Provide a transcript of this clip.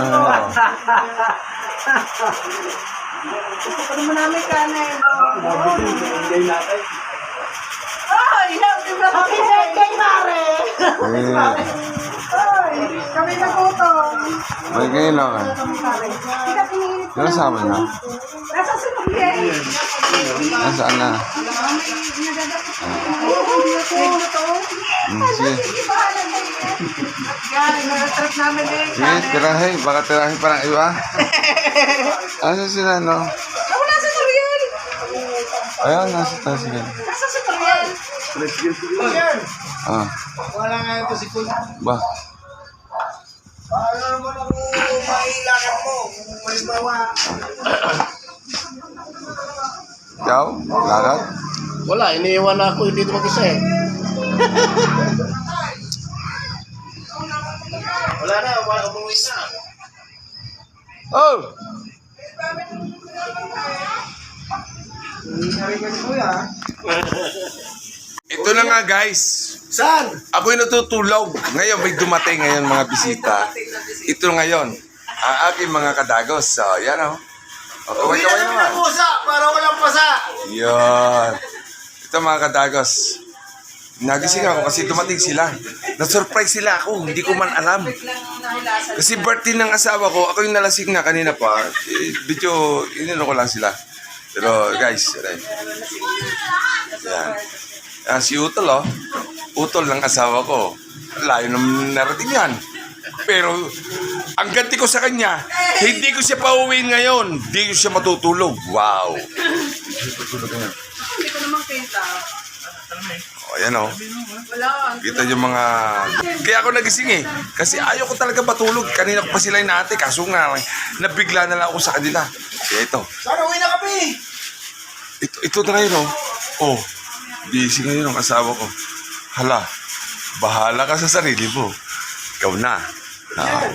Ah, Gusto ko naman namin kanin. Hindi natin. Ay, happy birthday, Mare! Ay, kami na po to. may kayo lang. Ano sama na? Nasa si Miguel. Nasaan na? Medyo to. Hmm, sige. Yan, nag-trip namin eh. Sige, tirahin. Baka tirahin pa ng iba. Asa sila, no? Wala si Toriel. Ayan, nasa taas sila. Nasa si Toriel. Ah, Wala nga ito si Kun. ba? Paano naman ako mailakad mo? Kung Halimbawa. Ikaw? Lakad? Wala, iniiwan ako dito mag-isa eh. Wala na, wala umuwi na. Oh! Ito na nga guys. Saan? Ako'y natutulog. Ngayon may dumating ngayon mga bisita. Ito ngayon. Ang aking mga kadagos. So, yan o. Oh. Uwi Kaway-kaway naman. para walang pasa. Yan. Ito mga kadagos. Nagising ako kasi dumating sila. Na-surprise sila ako. Hindi ko man alam. Kasi birthday ng asawa ko, ako yung nalasing na kanina pa. Eh, Video, inino ko lang sila. Pero guys, yan. Yan. Ah, si Utol oh. Utol ng asawa ko. Layo naman narating yan. Pero, ang ganti ko sa kanya, hindi ko siya pauwiin ngayon. Hindi ko siya matutulog. Wow. Hindi ko naman kita. O, yan oh. Kita yung mga... Kaya ako nagising eh. Kasi ayaw ko talaga matulog. Kanina ko pa sila inate. Kaso nga, nabigla na lang ako sa kanila. Kaya ito. Sana uwi na kami. Ito, ito na ngayon oh. Oh, busy ngayon ang asawa ko. Hala, bahala ka sa sarili mo. Ikaw na. Ah,